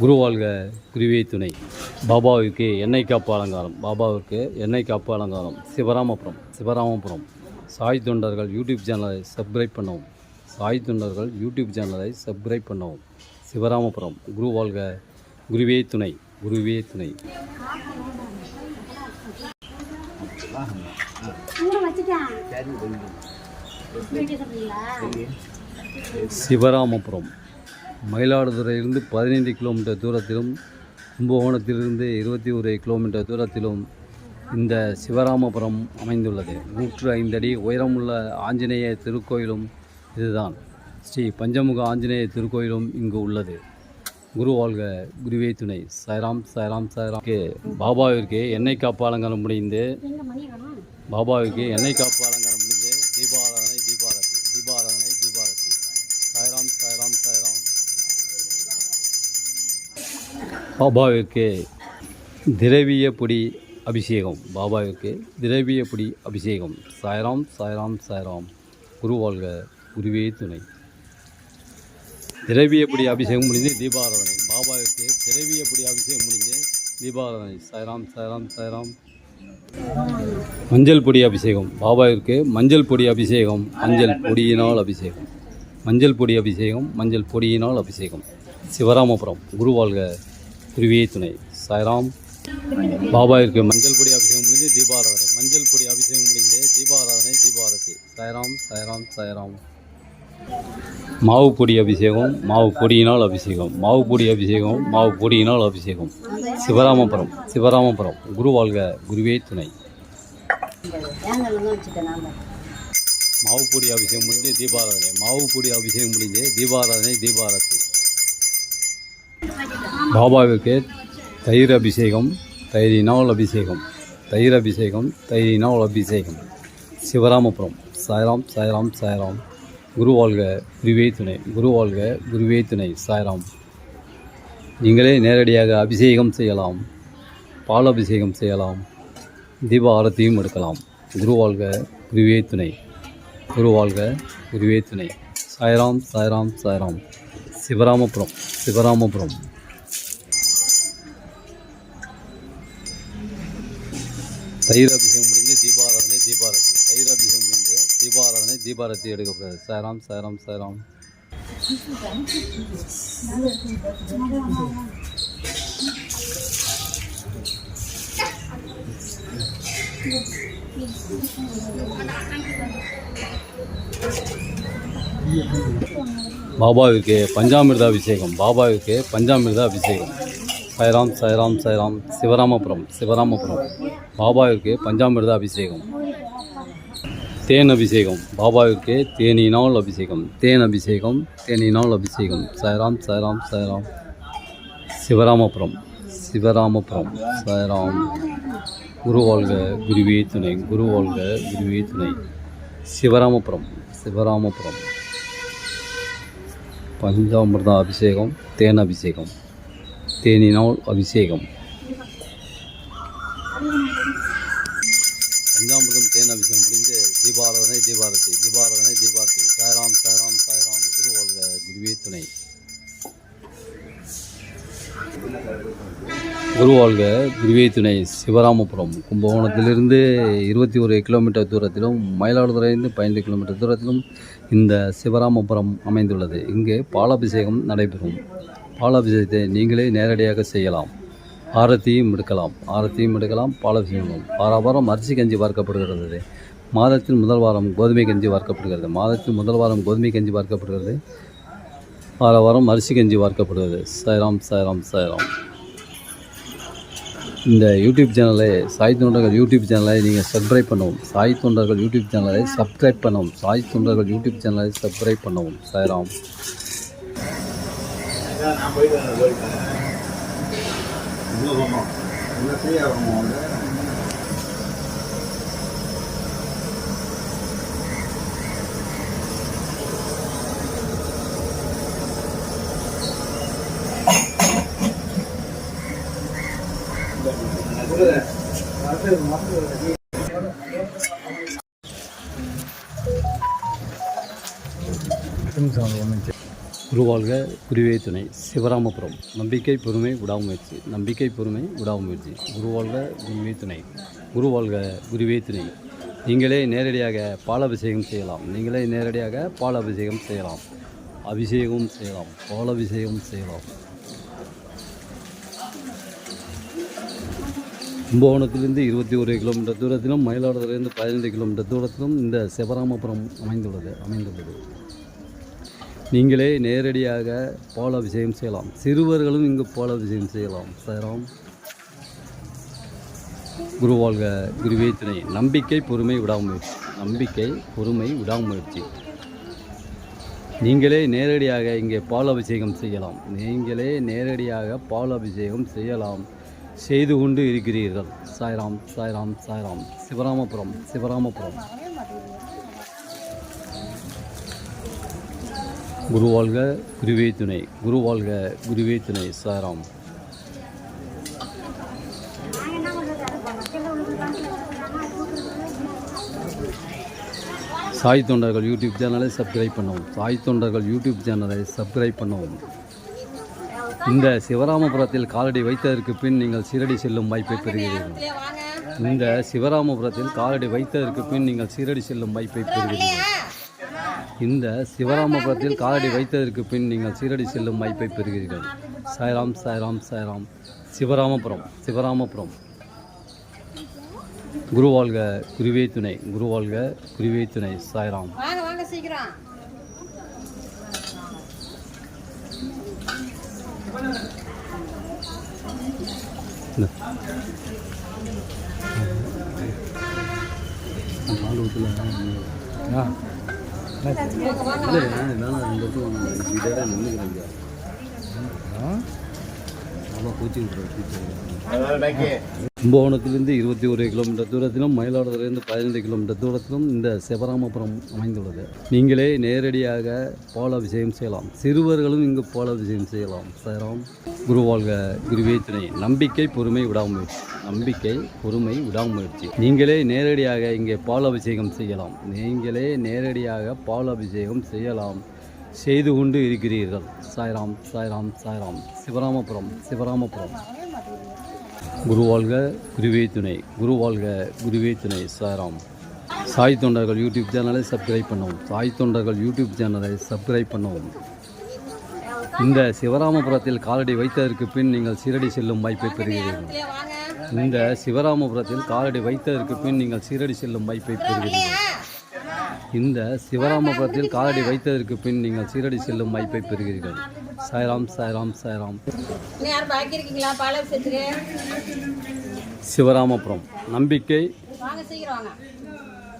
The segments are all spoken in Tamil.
குருவாழ்க குருவே துணை. பாபாவிற்கு எண்ணெய் காப்பு அலங்காரம். பாபாவிற்கு எண்ணெய் காப்பு அலங்காரம். சிவராமபுரம் சிவராமபுரம். சாய் தொண்டர்கள் யூடியூப் சேனலை சப்ஸ்கிரைப் பண்ணவும். சாய் தொண்டர்கள் யூடியூப் சேனலை சப்ஸ்கிரைப் பண்ணவும். சிவராமபுரம் குருவாழ்க குருவே துணை. குருவே துணை. சிவராமபுரம். மயிலாடுதுறையிலிருந்து பதினைந்து கிலோமீட்டர் தூரத்திலும் கும்பகோணத்திலிருந்து இருபத்தி ஒரு கிலோமீட்டர் தூரத்திலும் இந்த சிவராமபுரம் அமைந்துள்ளது. நூற்று ஐந்து அடி உயரமுள்ள ஆஞ்சநேய திருக்கோயிலும் இதுதான். ஸ்ரீ பஞ்சமுக ஆஞ்சநேய திருக்கோயிலும் இங்கு உள்ளது. குரு வாழ்க குருவே துணை. சாய்ராம் சாய்ராம் சாய்ராம். பாபாவிற்கு எண்ணெய் காப்பு அலங்காரம் முடிந்து பாபாவுக்கு எண்ணெய் காப்பு பாபாவிற்கு திரவிய பொடி அபிஷேகம். பாபாவிற்கு திரவிய பொடி அபிஷேகம். சாய்ராம் சாய்ராம் சாய்ராம். குரு வாழ்க குருவே துணை. திரவிய பொடி அபிஷேகம் முடிந்து தீபாராதனை. பாபாவிற்கு திரவிய பொடி அபிஷேகம் முடிந்து தீபாராதனை. சாய்ராம் சாய்ராம் சாய்ராம். மஞ்சள் பொடி அபிஷேகம். பாபாவிற்கு மஞ்சள் பொடி அபிஷேகம் மஞ்சள் பொடியினால் அபிஷேகம். மஞ்சள் பொடி அபிஷேகம் மஞ்சள் பொடியினால் அபிஷேகம். சிவராமபுரம். குருவாழ்க குருவியே துணை சாய்ராம். பாபாவிற்கு மஞ்சள் பொடி அபிஷேகம் முடிந்து தீபாராதனை. மஞ்சள் பொடி அபிஷேகம் முடிந்து தீபாராதனை தீபாரதி. சாய்ராம் சாய்ராம் சாய்ராம். மாவு பொடி அபிஷேகம் மாவு பொடியினால் அபிஷேகம். மாவு பொடி அபிஷேகம் மாவு பொடியினால் அபிஷேகம். சிவராமபுரம் சிவராமபுரம். குரு வாழ்க குருவே துணை. மாவு பொடி அபிஷேகம் முடிந்து தீபாராதனை. மாவு பொடி அபிஷேகம் முடிந்து தீபாராதனை தீபாரதி. பாபாவிற்கு தயிர் அபிஷேகம் தயிரினால் அபிஷேகம் தயிர் அபிஷேகம் தயிரினால் அபிஷேகம் சிவராமபுரம். சாய்ராம் சாய்ராம் சாய்ராம். குரு வாழ்க குருவே துணை. குரு வாழ்க குருவே துணை சாய்ராம். நீங்களே நேரடியாக அபிஷேகம் செய்யலாம். பால் அபிஷேகம் செய்யலாம். தீப ஆரத்தியும் எடுக்கலாம். குரு வாழ்க குருவே துணை. குரு வாழ்க குருவே துணை. சாய்ராம் சாய்ராம் சாய்ராம். சிவராமபுரம் சிவராமபுரம் தயிர் அபிஷேகம் முடிஞ்சு தீபாராதனை தீபாரதி தயிர் அபிஷேகம் முடிஞ்சு தீபாராதனை தீபாரதி எடுக்கப்படுது சாய்ராம் சாய்ராம் சாய்ராம் பாபாவுக்கு பஞ்சாமிர்த அபிஷேகம் பாபாவிற்கு பஞ்சாமிர்த அபிஷேகம் சாய்ராம் சாய்ராம் சாய்ராம் சிவராமபுரம் சிவராமபுரம். பாபாவிற்கு பஞ்சாமிர்த அபிஷேகம் தேன் அபிஷேகம் பாபாவிற்கு தேனினால் அபிஷேகம். தேன் அபிஷேகம் தேனினால் அபிஷேகம். சாய்ராம் சாய்ராம் சாய்ராம் சிவராமபுரம் சிவராமபுரம் சாய்ராம் குருவாழ்க குருவே துணை குருவாழ்க குருவே துணை. சிவராமபுரம் சிவராமபுரம். பஞ்சாமிர்த அபிஷேகம் தேன் அபிஷேகம் தேனினால் அபிஷேகம். பஞ்சாமிர்தம் தேன் அபிஷேகம் முடிந்து தீபாராதனை தீபாரதி தீபாராதனை தீபாரதி. சாய்ராம் சாய்ராம் சாய்ராம் குரு வாழ்க குருவே துணை. குரு வாழ்க குருவே துணை. சிவராமபுரம் கும்பகோணத்திலிருந்து இருபத்தி ஒரு கிலோமீட்டர் தூரத்திலும் மயிலாடுதுறையிலிருந்து பதினைந்து கிலோமீட்டர் தூரத்திலும் இந்த சிவராமபுரம் அமைந்துள்ளது. இங்கே பாலாபிஷேகம் நடைபெறும். பாலாபிஷேகத்தை நீங்களே நேரடியாக செய்யலாம். ஆரத்தியும் எடுக்கலாம். ஆரத்தியும் எடுக்கலாம் பாலாபிஷேகம் வார வாரம் அரிசி கஞ்சி பார்க்கப்படுகிறது. மாதத்தில் முதல் வாரம் கோதுமை கஞ்சி வார்க்கப்படுகிறது மாதத்தில் முதல் வாரம் கோதுமை கஞ்சி வார்க்கப்படுகிறது வார வாரம் அரிசி கஞ்சி வார்க்கப்படுகிறது சாய்ராம் சாய்ராம் சாய்ராம். இந்த யூடியூப் சேனலை சாய் தொண்டர்கள் யூடியூப் சேனலை நீங்கள் சப்ஸ்கிரைப் பண்ணவும். சாய் தொண்டர்கள் யூடியூப் சேனலை சப்ஸ்கிரைப் பண்ணவும். சாய் தொண்டர்கள் யூடியூப் சேனலை சப்ஸ்கிரைப் பண்ணவும். சாய்ராம். நான் போயிட்டு உருவாழ்க குருவே துணை. சிவராமபுரம். நம்பிக்கை பொறுமை விடாமுயற்சி நம்பிக்கை பொறுமை விடாமுயற்சி குருவாழ்க குருவே துணை. குருவாழ்க குருவே துணை. நீங்களே நேரடியாக பாலபிஷேகம் செய்யலாம். நீங்களே நேரடியாக பால் அபிஷேகம் செய்யலாம். அபிஷேகம் செய்யலாம். பாலபிஷேகம் செய்யலாம். கும்பகோணத்திலிருந்து இருபத்தி ஒரு கிலோமீட்டர் தூரத்திலும் மயிலாடுதுறையிலிருந்து பதினைந்து கிலோமீட்டர் தூரத்திலும் இந்த சிவராமபுரம் அமைந்துள்ளது அமைந்துள்ளது. நீங்களே நேரடியாக பாலாபிஷேகம் செய்யலாம். சிறுவர்களும் இங்கு பாலாபிஷேகம் செய்யலாம். சைராம் குருவாழ்க குருவே துணை. நம்பிக்கை பொறுமை விடாமுயற்சி. நம்பிக்கை பொறுமை விடாமுயற்சி. நீங்களே நேரடியாக இங்கே பால் அபிஷேகம் செய்யலாம். நீங்களே நேரடியாக பால் அபிஷேகம் செய்யலாம். செய்து கொண்டு இருக்கிறீர்கள். சாய்ராம் சாய்ராம் சாய்ராம். சிவராமபுரம் சிவராமபுரம். குருவாழ்க குருவே துணை. குருவாழ்க குருவே துணை சாய்ராம். சாய் தொண்டர்கள் யூடியூப் சேனலை சப்ஸ்கிரைப் பண்ணவும். சாய் தொண்டர்கள் யூடியூப் சேனலை சப்ஸ்கிரைப் பண்ணவும். இந்த சிவராமபுரத்தில் காலடி வைத்ததற்கு பின் நீங்கள் சீரடி செல்லும் வாய்ப்பை பெறுகிறீர்கள். இந்த சிவராமபுரத்தில் காலடி வைத்ததற்கு பின் நீங்கள் சீரடி செல்லும் வாய்ப்பை பெறுகிறீர்கள். இந்த சிவராமபுரத்தில் காலடி வைத்ததற்கு பின் நீங்கள் சீரடி செல்லும் வாய்ப்பை பெறுகிறீர்கள். சாய்ராம் சாய்ராம் சாய்ராம். சிவராமபுரம் சிவராமபுரம். குருவாழ்க குருவே துணை குருவாழ்க குருவே துணை சாய்ராம். பால் ஊற்றல ஆ இல்லை வேணாம் இந்த இடத்துல வாங்க கும்பகோணத்திலிருந்து இருபத்தி ஒரு கிலோமீட்டர் தூரத்திலும் மயிலாடுதுறையிலிருந்து பதினைந்து கிலோமீட்டர் தூரத்திலும் இந்த சிவராமபுரம் அமைந்துள்ளது. நீங்களே நேரடியாக பாலாபிஷேகம் செய்யலாம். சிறுவர்களும் இங்கு பாலாபிஷேகம் செய்யலாம். சைராம் குருவாழ்க குருவே துணை நம்பிக்கை பொறுமை விடாமுயற்சி. நம்பிக்கை பொறுமை விடாமுயற்சி. நீங்களே நேரடியாக இங்கே பாலாபிஷேகம் செய்யலாம். நீங்களே நேரடியாக பாலாபிஷேகம் செய்யலாம். செய்து கொண்டு இருக்கிறீர்கள். சாய்ராம் சாய்ராம் சாய்ராம். சிவராமபுரம் சிவராமபுரம். குருவாழ்க குருவே துணை குருவாழ்க குருவே துணை சாய்ராம். சாய் தொண்டர்கள் யூடியூப் சேனலை சப்ஸ்கிரைப் பண்ணவும் சாய் தொண்டர்கள் யூடியூப் சேனலை சப்ஸ்கிரைப் பண்ணவும். இந்த சிவராமபுரத்தில் காலடி வைத்ததற்கு பின் நீங்கள் சீரடி செல்லும் வாய்ப்பை பெறுகிறீர்கள். இந்த சிவராமபுரத்தில் காலடி வைத்ததற்கு பின் நீங்கள் சீரடி செல்லும் வாய்ப்பை பெறுகிறீர்கள். இந்த சிவராமபுரத்தில் காலடி வைத்ததற்கு பின் நீங்கள் சீரடி செல்லும் வாய்ப்பை பெறுகிறீர்கள். சாய்ராம் சாய்ராம் சாய்ராம். சிவராமபுரம். நம்பிக்கை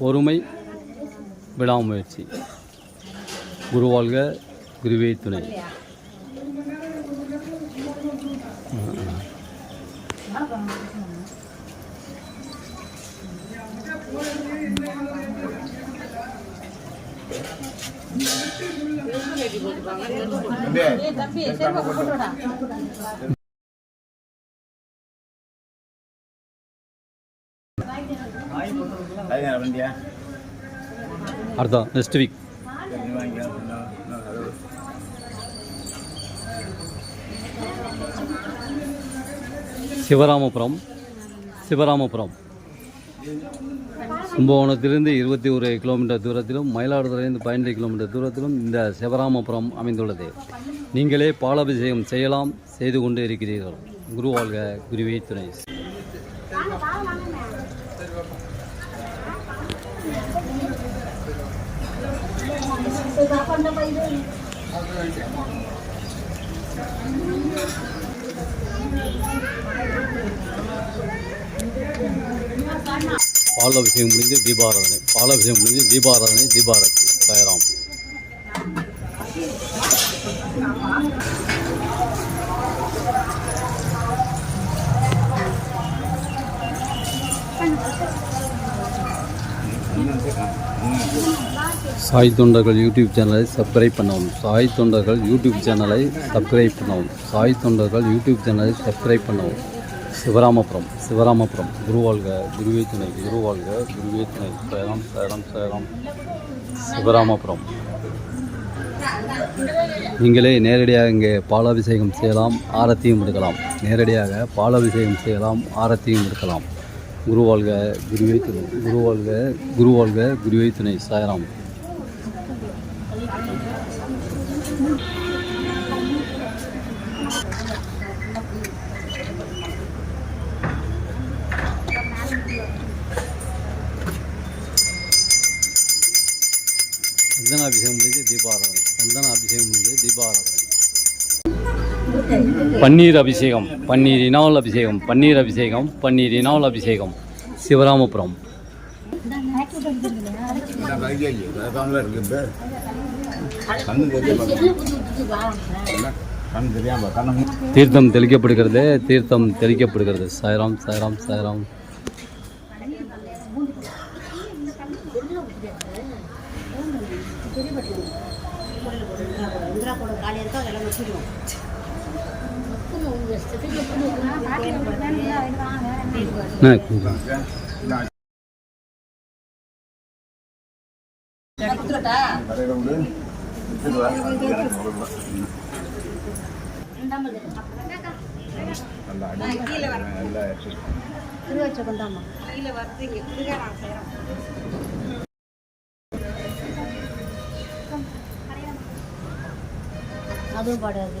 பொறுமை விடாமுயற்சி. குருவாழ்க குருவே துணை. ஏய் தம்பி செருப்பை போட்டுடா வண்டியா நெக்ஸ்ட் வீக் சிவராமபுரம் சிவராமபுரம். கும்பகோணத்திலிருந்து இருபத்தி ஒரு கிலோமீட்டர் தூரத்திலும் மயிலாடுதுறையிலிருந்து பதினைந்து கிலோமீட்டர் தூரத்திலும் இந்த சிவராமபுரம் அமைந்துள்ளது. நீங்களே பாலாபிஷேகம் செய்யலாம் செய்து கொண்டு இருக்கிறீர்கள். குருவாழ்க குருவே துணை பாலாபிஷேகம் முடிஞ்சு தீபாராதனை பாலாபிஷேகம் முடிஞ்சு தீபாராதனை தீபாரத்தி சாயராம் சாய் தொண்டர்கள் யூடியூப் சேனலை சப்ஸ்கிரைப் பண்ணவும் சாய் தொண்டர்கள் யூடியூப் சேனலை சப்ஸ்கிரைப் பண்ணவும் சாய் தொண்டர்கள் யூடியூப் சேனலை சப்ஸ்கிரைப் பண்ணவும் சிவராமபுரம் சிவராமபுரம் குருவாழ்க குருவே துணை குருவாழ்க குருவே துணை சேரம் சேரம் சேரம் சிவராமபுரம். நீங்களே நேரடியாக இங்கே பாலாபிஷேகம் செய்யலாம் ஆரத்தியும் எடுக்கலாம். நேரடியாக பாலாபிஷேகம் செய்யலாம் ஆரத்தியும் எடுக்கலாம். குருவாழ்க குருவே துணை குருவாழ்க குருவாழ்க குருவே துணை சாயராம். தீபாராதனை. சந்தன அபிஷேகம் முடிஞ்சது தீபாராதனை. பன்னீர் அபிஷேகம் பன்னீர் பன்னீரினால் அபிஷேகம் பன்னீர் அபிஷேகம் பன்னீர் பன்னீரினால் அபிஷேகம். சிவராமபுரம். தீர்த்தம் தெளிக்கப்படுகிறது தீர்த்தம் தெளிக்கப்படுகிறது. சாய்ராம் சாய்ராம் சாய்ராம். கொண்டாமா கீழே வருதுங்க நான் செய்யறேன் அதுவும் பாடாது.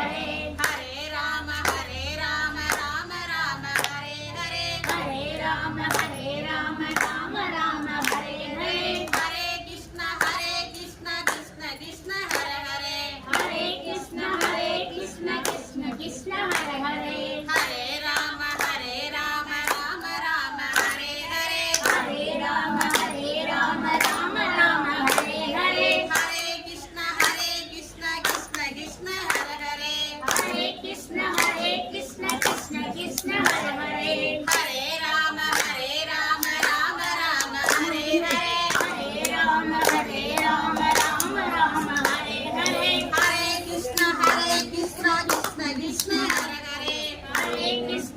morning.